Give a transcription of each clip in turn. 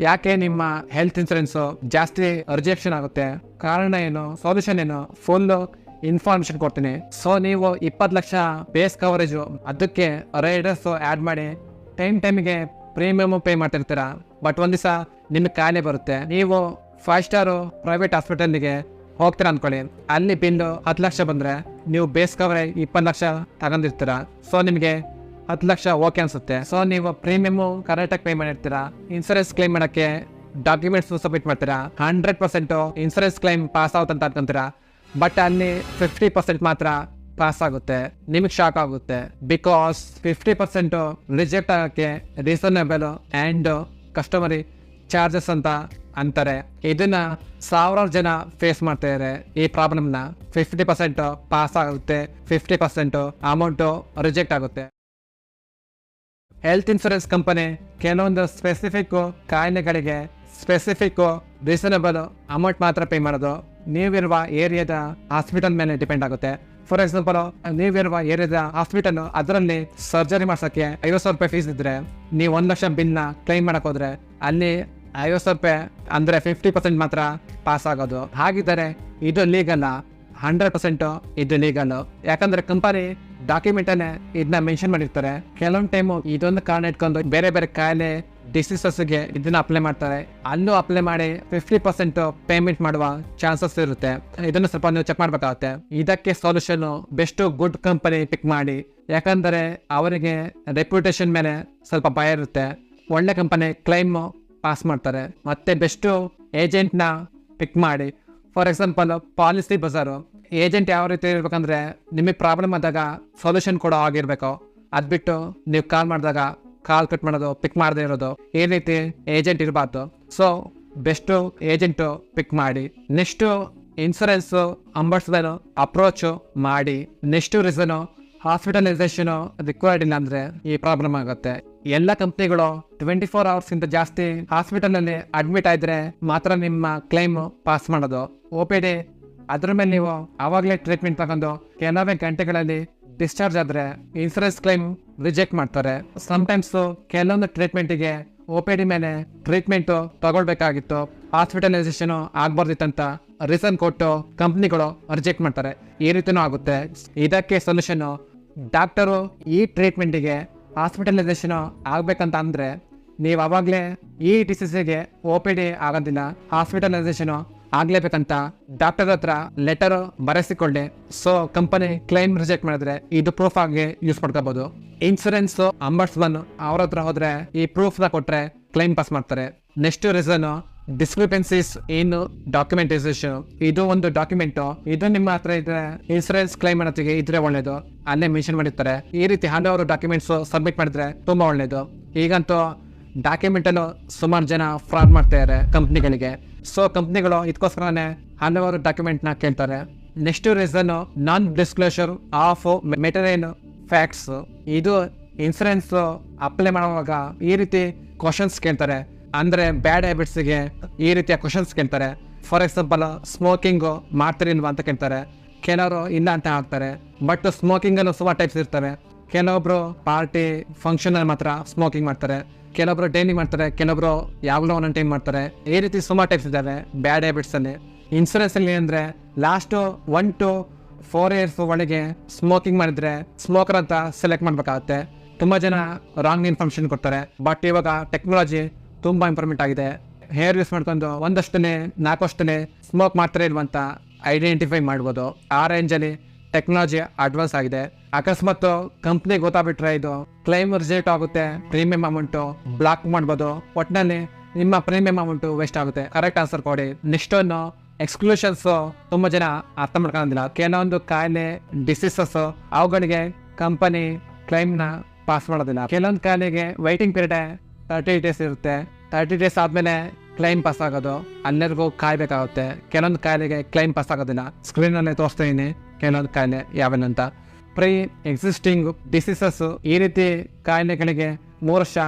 ಯಾಕೆ ನಿಮ್ಮ health insurance ಜಾಸ್ತಿ ರಿಜೆಕ್ಷನ್ ಆಗುತ್ತೆ? ಕಾರಣ ಏನು? ಸೊಲ್ಯೂಷನ್ ಏನು? ಫುಲ್ ಇನ್ಫಾರ್ಮೇಶನ್ ಕೊಡ್ತೀನಿ. ಸೊ ನೀವು ಇಪ್ಪತ್ತು ಲಕ್ಷ ಬೇಸ್ ಕವರೇಜು ಅದಕ್ಕೆ ರೈಡರ್ಸ್ ಆ್ಯಡ್ ಮಾಡಿ ಟೈಮ್ ಟೈಮಿಗೆ ಪ್ರೀಮಿಯಮ್ ಪೇ ಮಾಡ್ತಿರ್ತೀರ? ಬಟ್ ಒಂದ್ ದಿವಸ ನಿಮ್ಗೆ ಕಾಯಿಲೆ ಬರುತ್ತೆ. ನೀವು ಫೈವ್ ಸ್ಟಾರು ಪ್ರೈವೇಟ್ ಹಾಸ್ಪಿಟಲ್ಗೆ ಹೋಗ್ತೀರಾ ಅನ್ಕೊಳ್ಳಿ. ಅಲ್ಲಿ ಬಿಲ್ಲು ಹತ್ತು ಲಕ್ಷ ಬಂದ್ರೆ, ನೀವು ಬೇಸ್ ಕವರೇಜ್ ಇಪ್ಪತ್ತು ಲಕ್ಷ ತಗೊಂಡಿರ್ತೀರ? ಸೊ ನಿಮಗೆ ಹತ್ತು ಲಕ್ಷ ಓಕೆ ಅನ್ಸುತ್ತೆ. ಸೊ ನೀವು ಪ್ರೀಮಿಯಮ್ ಕರೆಕ್ಟಾಗಿ ಪೇ ಮಾಡಿರ್ತೀರಾ? ಇನ್ಸೂರೆನ್ಸ್ ಕ್ಲೈಮ್ ಮಾಡಕ್ಕೆ ಡಾಕ್ಯುಮೆಂಟ್ಸ್ ಸಬ್ಮಿಟ್ ಮಾಡ್ತೀರಾ? Hundred percent insurance claim pass ಆಗುತ್ತೆ ಅಂತ ಅನ್ಕೊಂತೀರಾ? ಬಟ್ ಅಲ್ಲಿ ಫಿಫ್ಟಿ ಪರ್ಸೆಂಟ್ ಮಾತ್ರ ಪಾಸ್ ಆಗುತ್ತೆ. ನಿಮಗೆ ಶಾಕ್ ಆಗುತ್ತೆ. ಬಿಕಾಸ್ ಫಿಫ್ಟಿ ಪರ್ಸೆಂಟ್ ರಿಜೆಕ್ಟ್ ಆಗೋಕ್ಕೆ ರೀಸನಬಲ್ ಆ್ಯಂಡ್ ಕಸ್ಟಮರಿ ಚಾರ್ಜಸ್ ಅಂತ ಅಂತಾರೆ. ಇದನ್ನ ಸಾವಿರಾರು ಜನ ಫೇಸ್ ಮಾಡ್ತಾ ಇದ್ದಾರೆ ಈ ಪ್ರಾಬ್ಲಮ್ನ ಫಿಫ್ಟಿ ಪರ್ಸೆಂಟ್ ಪಾಸ್ ಆಗುತ್ತೆ. ಫಿಫ್ಟಿ ಪರ್ಸೆಂಟ್ ಅಮೌಂಟು ರಿಜೆಕ್ಟ್ ಆಗುತ್ತೆ. ಹೆಲ್ತ್ ಇನ್ಶೂರೆನ್ಸ್ ಕಂಪನಿ ಕೆಲವೊಂದು ಸ್ಪೆಸಿಫಿಕ್ ಕಾಯಿಲೆಗಳಿಗೆ ಸ್ಪೆಸಿಫಿಕ್ ರೀಸನಬಲ್ ಅಮೌಂಟ್ ಮಾತ್ರ ಪೇ ಮಾಡೋದು. ನೀವಿರುವ ಏರಿಯಾದ ಹಾಸ್ಪಿಟಲ್ ಮೇಲೆ ಡಿಪೆಂಡ್ ಆಗುತ್ತೆ. ಫಾರ್ ಎಕ್ಸಾಂಪಲ್ ನೀವಿರುವ ಏರಿಯಾದ ಹಾಸ್ಪಿಟಲ್ ಅದರಲ್ಲಿ ಸರ್ಜರಿ ಮಾಡ್ಸೋಕ್ಕೆ ಐವತ್ತು ಸಾವಿರ ರೂಪಾಯಿ ಫೀಸ್ ಇದ್ರೆ ನೀವು ಒಂದು ಲಕ್ಷ ಬಿಲ್ನ ಕ್ಲೈಮ್ ಮಾಡಕ್ ಹೋದ್ರೆ ಅಲ್ಲಿ ಐವತ್ತು ಸಾವಿರ ರೂಪಾಯಿ ಅಂದ್ರೆ ಫಿಫ್ಟಿ ಪರ್ಸೆಂಟ್ ಮಾತ್ರ ಪಾಸ್ ಆಗೋದು. ಹಾಗಿದ್ದರೆ ಇದು ಲೀಗಲ್ಲ ಹಂಡ್ರೆಡ್ ಪರ್ಸೆಂಟ್ ಇದು ಲೀಗಲ್ ಯಾಕಂದ್ರೆ ಕಂಪನಿ ಡಾಕ್ಯುಮೆಂಟ್ ಅಲ್ಲೇ ಇದನ್ನ ಮೆನ್ಷನ್ ಮಾಡಿರ್ತಾರೆ. ಕೆಲವೊಂದು ಟೈಮು ಇದೊಂದು ಕಾರಣ ಇಟ್ಕೊಂಡು ಬೇರೆ ಬೇರೆ ಕಾಯಿಲೆ ಡಿಸೀಸಸ್ಗೆ ಇದನ್ನ ಅಪ್ಲೈ ಮಾಡ್ತಾರೆ. ಅಲ್ಲೂ ಅಪ್ಲೈ ಮಾಡಿ ಫಿಫ್ಟಿ ಪರ್ಸೆಂಟ್ ಪೇಮೆಂಟ್ ಮಾಡುವ ಚಾನ್ಸಸ್ ಇರುತ್ತೆ. ಇದನ್ನು ಸ್ವಲ್ಪ ನೀವು ಚೆಕ್ ಮಾಡ್ಬೇಕಾಗುತ್ತೆ. ಇದಕ್ಕೆ solution best good company pick ಮಾಡಿ. ಯಾಕಂದರೆ ಅವರಿಗೆ ರೆಪ್ಯುಟೇಷನ್ ಮೇಲೆ ಸ್ವಲ್ಪ ಭಯ ಇರುತ್ತೆ. ಒಳ್ಳೆ ಕಂಪನಿ ಕ್ಲೈಮ್ ಪಾಸ್ ಮಾಡ್ತಾರೆ. ಮತ್ತೆ ಬೆಸ್ಟು ಏಜೆಂಟ್ನ ಪಿಕ್ ಮಾಡಿ. For example Policybazaar agent ಯಾವ ರೀತಿ ಇರ್ಬೇಕಂದ್ರೆ ನಿಮಗೆ ಪ್ರಾಬ್ಲಮ್ ಆದಾಗ ಸೊಲ್ಯೂಷನ್ ಕೊಡೋ ಆಗಿರ್ಬೇಕು. ಅದ್ ಬಿಟ್ಟು ನೀವು ಕಾಲ್ ಮಾಡಿದಾಗ ಕಾಲ್ ಕಟ್ ಮಾಡೋದು ಪಿಕ್ ಮಾಡದೇ ಇರೋದು, ಈ ರೀತಿ ಏಜೆಂಟ್ ಇರಬಾರ್ದು. ಸೊ ಬೆಸ್ಟು ಏಜೆಂಟು ಪಿಕ್ ಮಾಡಿ ನೆಕ್ಸ್ಟು ಇನ್ಸೂರೆನ್ಸ್ ಅಂಬರ್ಸ್ದನು ಅಪ್ರೋಚ್ ಮಾಡಿ ನೆಕ್ಸ್ಟ್ ರೀಸನು ಹಾಸ್ಪಿಟಲೈಸೇಷನ್ ರಿಕ್ವೈರ್ಡ್ ಇಲ್ಲ ಅಂದ್ರೆ ಈ ಪ್ರಾಬ್ಲಮ್ ಆಗುತ್ತೆ. ಎಲ್ಲ ಕಂಪ್ನಿಗಳು ಟ್ವೆಂಟಿ ಫೋರ್ ಅವರ್ಸ್ ಇಂದ ಜಾಸ್ತಿ ಹಾಸ್ಪಿಟಲ್ ಅಲ್ಲಿ ಅಡ್ಮಿಟ್ ಆದ್ರೆ ಮಾತ್ರ ನಿಮ್ಮ ಕ್ಲೈಮ್ ಪಾಸ್ ಮಾಡೋದು. ಒ ಪಿ ಡಿ ಅದ್ರ ಮೇಲೆ ನೀವು ಅವಾಗಲೇ ಟ್ರೀಟ್ಮೆಂಟ್ ತಗೊಂಡು ಕೆಲವೇ ಗಂಟೆಗಳಲ್ಲಿ ಡಿಸ್ಚಾರ್ಜ್ ಆದ್ರೆ ಇನ್ಸೂರೆನ್ಸ್ ಕ್ಲೈಮ್ ರಿಜೆಕ್ಟ್ ಮಾಡ್ತಾರೆ. ಸಮಟೈಮ್ಸ್ ಕೆಲವೊಂದು ಟ್ರೀಟ್ಮೆಂಟಿಗೆ ಒ ಪಿ ಡಿ ಮೇಲೆ ಟ್ರೀಟ್ಮೆಂಟ್ ತಗೊಳ್ಬೇಕಾಗಿತ್ತು. ಹಾಸ್ಪಿಟಲೈಸೇಷನ್ ಆಗ್ಬಾರ್ದಿತ್ತಂತ ರೀಸನ್ ಕೊಟ್ಟು ಕಂಪ್ನಿಗಳು ರಿಜೆಕ್ಟ್ ಮಾಡ್ತಾರೆ. ಈ ರೀತಿನೂ ಆಗುತ್ತೆ. ಇದಕ್ಕೆ ಸೊಲ್ಯೂಷನ್ ಡಾಕ್ಟರು ಈ ಟ್ರೀಟ್ಮೆಂಟಿಗೆ ಹಾಸ್ಪಿಟಲೈಸೇಷನ್ ಆಗಬೇಕಂತ ಅಂದರೆ ನೀವು ಅವಾಗಲೇ ಈ ಡಿಸೀಸಿಗೆ ಓ ಪಿ ಡಿ ಆಗೋದಿಲ್ಲ ಹಾಸ್ಪಿಟಲೈಸೇಷನು ಆಗ್ಲೇಬೇಕಂತ ಡಾಕ್ಟರ್ ಹತ್ರ ಲೆಟರ್ ಬರೆಸಿಕೊಳ್ಳಿ. ಸೊ ಕಂಪನಿ ಕ್ಲೈಮ್ ರಿಜೆಕ್ಟ್ ಮಾಡಿದ್ರೆ ಇದು ಪ್ರೂಫ್ ಆಗಿ ಯೂಸ್ ಮಾಡ್ಕೋಬಹುದು ಇನ್ಸೂರೆನ್ಸ್ ಅಂಬರ್ಸ್ಮನ್ ಅವ್ರ ಹತ್ರ ಹೋದ್ರೆ ಈ ಪ್ರೂಫ್ನ ಕೊಟ್ರೆ ಕ್ಲೈಮ್ ಪಾಸ್ ಮಾಡ್ತಾರೆ. ನೆಕ್ಸ್ಟ್ ರೀಸನ್ ಡಿಸ್ಕ್ರಿಪೆನ್ಸೀಸ್ ಏನು ಡಾಕ್ಯುಮೆಂಟೈಸೇಷನ್ ಇದು ಒಂದು ಡಾಕ್ಯುಮೆಂಟ್ ಇದು ನಿಮ್ಮ ಹತ್ರ ಇದ್ರೆ ಇನ್ಸೂರೆನ್ಸ್ ಕ್ಲೈಮ್ ಮಾಡೋದಕ್ಕೆ ಇದ್ರೆ ಒಳ್ಳೇದು. ಅಲ್ಲೇ ಮೆನ್ಷನ್ ಮಾಡಿರ್ತಾರೆ. ಈ ರೀತಿ ಹಲವಾರು ಡಾಕ್ಯುಮೆಂಟ್ಸ್ ಸಬ್ಮಿಟ್ ಮಾಡಿದ್ರೆ ತುಂಬಾ ಒಳ್ಳೇದು. ಈಗಂತೂ ಡಾಕ್ಯುಮೆಂಟ್ ಅನ್ನು ಸುಮಾರು ಜನ ಫ್ರಾಡ್ ಮಾಡ್ತಾ ಇದ್ದಾರೆ ಕಂಪ್ನಿಗಳಿಗೆ ಸೊ ಕಂಪ್ನಿಗಳು ಇದಕ್ಕೋಸ್ಕರನೇ ಹಲವಾರು ಡಾಕ್ಯುಮೆಂಟ್ನ ಕೇಳ್ತಾರೆ. Next reason non disclosure of material facts ಇದು ಇನ್ಸೂರೆನ್ಸ್ ಅಪ್ಲೈ ಮಾಡುವಾಗ ಈ ರೀತಿ ಕ್ವಶನ್ಸ್ ಕೇಳ್ತಾರೆ. ಅಂದ್ರೆ ಬ್ಯಾಡ್ ಹ್ಯಾಬಿಟ್ಸ್ಗೆ ಈ ರೀತಿಯ ಕ್ವಶನ್ಸ್ ಕೇಳ್ತಾರೆ. ಫಾರ್ ಎಕ್ಸಾಂಪಲ್ ಸ್ಮೋಕಿಂಗ್ ಮಾಡ್ತಿರಿಲ್ವಾ ಅಂತ ಕೇಳ್ತಾರೆ. ಕೆಲವರು ಇಲ್ಲ ಅಂತ ಹಾಕ್ತಾರೆ ಬಟ್ ಸ್ಮೋಕಿಂಗ್ ಅನ್ನು ಸುಮಾರು ಟೈಪ್ಸ್ ಇರ್ತಾರೆ ಕೆಲವೊಬ್ರು ಪಾರ್ಟಿ ಫಂಕ್ಷನ್ ಅಲ್ಲಿ ಮಾತ್ರ ಸ್ಮೋಕಿಂಗ್ ಮಾಡ್ತಾರೆ. ಕೆಲವೊಬ್ರು ಡೈಲಿ ಮಾಡ್ತಾರೆ. ಕೆಲವೊಬ್ರು ಯಾವಾಗಲೂ ಒಂದೊಂದು ಟೈಮ್ ಮಾಡ್ತಾರೆ. ಈ ರೀತಿ ಸುಮಾರು ಟೈಪ್ಸ್ ಇದ್ದಾವೆ ಬ್ಯಾಡ್ ಹ್ಯಾಬಿಟ್ಸ್ ಅಲ್ಲಿ. ಇನ್ಸೂರೆನ್ಸ್ ಅಲ್ಲಿ ಅಂದ್ರೆ last one two four years ಒಳಗೆ ಸ್ಮೋಕಿಂಗ್ ಮಾಡಿದ್ರೆ ಸ್ಮೋಕರ್ ಅಂತ ಸೆಲೆಕ್ಟ್ ಮಾಡ್ಬೇಕಾಗತ್ತೆ. ತುಂಬಾ ಜನ ರಾಂಗ್ ಇನ್ಫಾರ್ಮೇಶನ್ ಕೊಡ್ತಾರೆ. ಬಟ್ ಇವಾಗ ಟೆಕ್ನಾಲಜಿ ತುಂಬಾ ಇಂಪ್ರೂವ್ಮೆಂಟ್ ಆಗಿದೆ. ಹೇರ್ ಯೂಸ್ ಮಾಡ್ಕೊಂಡು ಒಂದಷ್ಟನೇ ನಾಲ್ಕಷ್ಟನೇ ಸ್ಮೋಕ್ ಮಾಡ್ತಾರೆ ಇಲ್ವಂತ ಐಡೆಂಟಿಫೈ ಮಾಡ್ಬೋದು. ಆ ರೇಂಜಲ್ಲಿ ಟೆಕ್ನಾಲಜಿ ಅಡ್ವಾನ್ಸ್ ಆಗಿದೆ. ಅಕಸ್ಮಾತ್ ಕಂಪ್ನಿ ಗೊತ್ತಾಗ್ಬಿಟ್ರೆ ಇದು ಕ್ಲೈಮ್ ರಿಜೆಕ್ಟ್ ಆಗುತ್ತೆ ಪ್ರೀಮಿಯಂ ಅಮೌಂಟು ಬ್ಲಾಕ್ ಮಾಡ್ಬೋದು. ಒಟ್ಟಿನಲ್ಲಿ ನಿಮ್ಮ ಪ್ರೀಮಿಯಂ ಅಮೌಂಟು ವೇಸ್ಟ್ ಆಗುತ್ತೆ. ಕರೆಕ್ಟ್ ಆನ್ಸರ್ ಕೊಡಿ. ನೆಕ್ಸ್ಟ್ ಒಂದು ಎಕ್ಸ್ಕ್ಲೂಷನ್ಸ್ ತುಂಬಾ ಜನ ಅರ್ಥ ಮಾಡ್ಕೊಳ್ಳೋದಿಲ್ಲ ಕೆಲವೊಂದು ಕಾಯಿಲೆ ಡಿಸೀಸಸ್ ಅವುಗಳಿಗೆ ಕಂಪನಿ ಕ್ಲೈಮ್ನ ಪಾಸ್ ಮಾಡೋದಿಲ್ಲ. ಕೆಲವೊಂದು ಕಾಯಿಲೆಗೆ ವೈಟಿಂಗ್ ಪೀರಿಯಡ್ ತರ್ಟಿ ಡೇಸ್ ಇರುತ್ತೆ. ತರ್ಟಿ ಡೇಸ್ ಆದ್ಮೇಲೆ ಕ್ಲೈಮ್ ಪಾಸ್ ಆಗೋದು. ಅಲ್ಲಿವರೆಗೂ ಕಾಯ್ಬೇಕಾಗುತ್ತೆ. ಕೆಲವೊಂದು ಕಾಯಿಲೆಗೆ ಕ್ಲೈಮ್ ಪಾಸ್ ಆಗೋದಿಲ್ಲ ಸ್ಕ್ರೀನಲ್ಲೇ ತೋರಿಸ್ತೀನಿ. ಕೆಲವೊಂದು ಕಾಯಿಲೆ ಯಾವೇನಂತ ಪ್ರೀ ಎಕ್ಸಿಸ್ಟಿಂಗ್ ಡಿಸೀಸಸ್ ಈ ರೀತಿ ಕಾಯಿಲೆಗಳಿಗೆ ಮೂರು ವರ್ಷ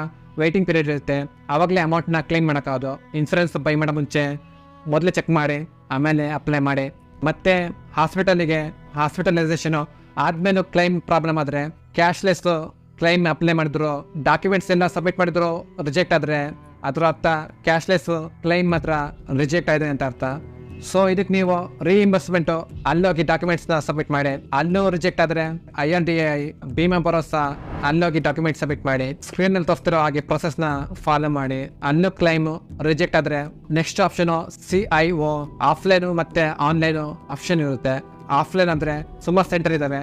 ವೈಟಿಂಗ್ ಪೀರಿಯಡ್ ಇರುತ್ತೆ. ಆವಾಗಲೇ ಅಮೌಂಟ್ನ ಕ್ಲೈಮ್ ಮಾಡೋಕ್ಕಾಗೋದು. ಇನ್ಸೂರೆನ್ಸ್ ಬೈ ಮಾಡೋ ಮುಂಚೆ ಮೊದಲೇ ಚೆಕ್ ಮಾಡಿ, ಆಮೇಲೆ ಅಪ್ಲೈ ಮಾಡಿ. ಮತ್ತೆ ಹಾಸ್ಪಿಟಲಿಗೆ ಹಾಸ್ಪಿಟಲೈಸೇಷನು ಆದ್ಮೇಲೆ ಕ್ಲೈಮ್ ಪ್ರಾಬ್ಲಮ್ ಆದರೆ ಕ್ಯಾಶ್ಲೆಸ್ ಕ್ಲೈಮ್ ಅಪ್ಲೈ ಮಾಡಿದ್ರು ಡಾಕ್ಯುಮೆಂಟ್ಸ್ ಎಲ್ಲ ಸಬ್ಮಿಟ್ ಮಾಡಿದ್ರು ರಿಜೆಕ್ಟ್ ಆದರೆ ಅದರ ಅರ್ಥ ಕ್ಯಾಶ್ಲೆಸ್ ಕ್ಲೈಮ್ ಮಾತ್ರ ರಿಜೆಕ್ಟ್ ಆಗಿದೆ ಅಂತ ಅರ್ಥ. ಸೊ ಇದಕ್ಕೆ ನೀವು ರೀಇಂಬರ್ಸ್ಮೆಂಟು ಅಲ್ಲೋಗಿ ಡಾಕ್ಯುಮೆಂಟ್ಸ್ನ ಸಬ್ಮಿಟ್ ಮಾಡಿ. ಅಲ್ಲೂ ರಿಜೆಕ್ಟ್ ಆದರೆ I R D I Bima Bharosa ಅಲ್ಲೋಗಿ ಡಾಕ್ಯುಮೆಂಟ್ ಸಬ್ಮಿಟ್ ಮಾಡಿ. ಸ್ಕ್ರೀನಲ್ಲಿ ತೋರಿಸ್ತಿರೋ ಹಾಗೆ ಪ್ರೊಸೆಸ್ನ ಫಾಲೋ ಮಾಡಿ. ಅಲ್ಲೂ ಕ್ಲೈಮು ರಿಜೆಕ್ಟ್ ಆದರೆ next option C I O offline ಮತ್ತು ಆನ್ಲೈನು ಆಪ್ಷನ್ ಇರುತ್ತೆ. ಆಫ್ಲೈನ್ ಅಂದರೆ ಸುಮಾರು ಸೆಂಟರ್ ಇದ್ದಾವೆ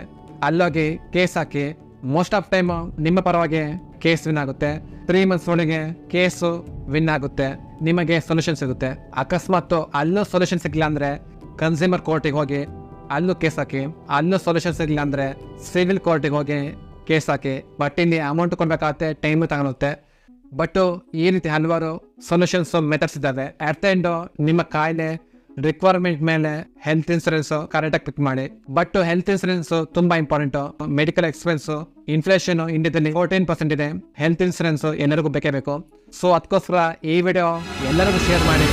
ಅಲ್ಲೋಗಿ ಕೇಸ್ ಹಾಕಿ ಮೋಸ್ಟ್ ಆಫ್ ಟೈಮ್ ನಿಮ್ಮ ಪರವಾಗಿ ಕೇಸ್ ವಿನ್ ಆಗುತ್ತೆ. ತ್ರೀ ಮಂತ್ಸ್ ಒಳಗೆ ಕೇಸು ವಿನ್ ಆಗುತ್ತೆ. ನಿಮಗೆ ಸೊಲ್ಯೂಷನ್ ಸಿಗುತ್ತೆ. ಅಕಸ್ಮಾತ್ ಅಲ್ಲೂ ಸೊಲ್ಯೂಷನ್ ಸಿಗಲಿಲ್ಲ ಅಂದರೆ ಕನ್ಸ್ಯೂಮರ್ ಕೋರ್ಟಿಗೆ ಹೋಗಿ ಅಲ್ಲೂ ಕೇಸ್ ಹಾಕಿ, ಅಲ್ಲೂ ಸೊಲ್ಯೂಷನ್ ಸಿಗಲಿಲ್ಲ ಅಂದರೆ ಸಿವಿಲ್ ಕೋರ್ಟಿಗೆ ಹೋಗಿ ಕೇಸ್ ಹಾಕಿ ಬಟ್ ಇಲ್ಲಿ ಅಮೌಂಟ್ ಕೊಡ್ಬೇಕಾಗುತ್ತೆ ಟೈಮ್ ತಗೊಳುತ್ತೆ. ಬಟ್ ಈ ರೀತಿ ಹಲವಾರು ಸೊಲ್ಯೂಷನ್ಸ್ ಮೆಥಡ್ಸ್ ಇದ್ದಾವೆ. ಅಟ್ ದ ಎಂಡ್ ನಿಮ್ಮ ಕಾಯಿಲೆ ರಿಕ್ವೈರ್ಮೆಂಟ್ ಮೇಲೆ ಹೆಲ್ತ್ ಇನ್ಸೂರೆನ್ಸ್ ಕರೆಕ್ಟಾಗಿ ಪಿಕ್ ಮಾಡಿ. ಬಟ್ ಹೆಲ್ತ್ ಇನ್ಸೂರೆನ್ಸ್ ತುಂಬಾ ಇಂಪಾರ್ಟೆಂಟ್ ಮೆಡಿಕಲ್ ಎಕ್ಸ್ಪೆನ್ಸ್ ಇನ್ಫ್ಲೇಷನ್ ಇಂಡಿಯಾದಲ್ಲಿ ಫೋರ್ಟೀನ್ ಪರ್ಸೆಂಟ್ ಇದೆ. ಹೆಲ್ತ್ ಇನ್ಸೂರೆನ್ಸ್ ಎಲ್ಲರಿಗೂ ಬೇಕೇ ಬೇಕು. ಸೊ ಅದಕ್ಕೋಸ್ಕರ ಈ ವಿಡಿಯೋ ಎಲ್ಲರಿಗೂ ಶೇರ್ ಮಾಡಿ.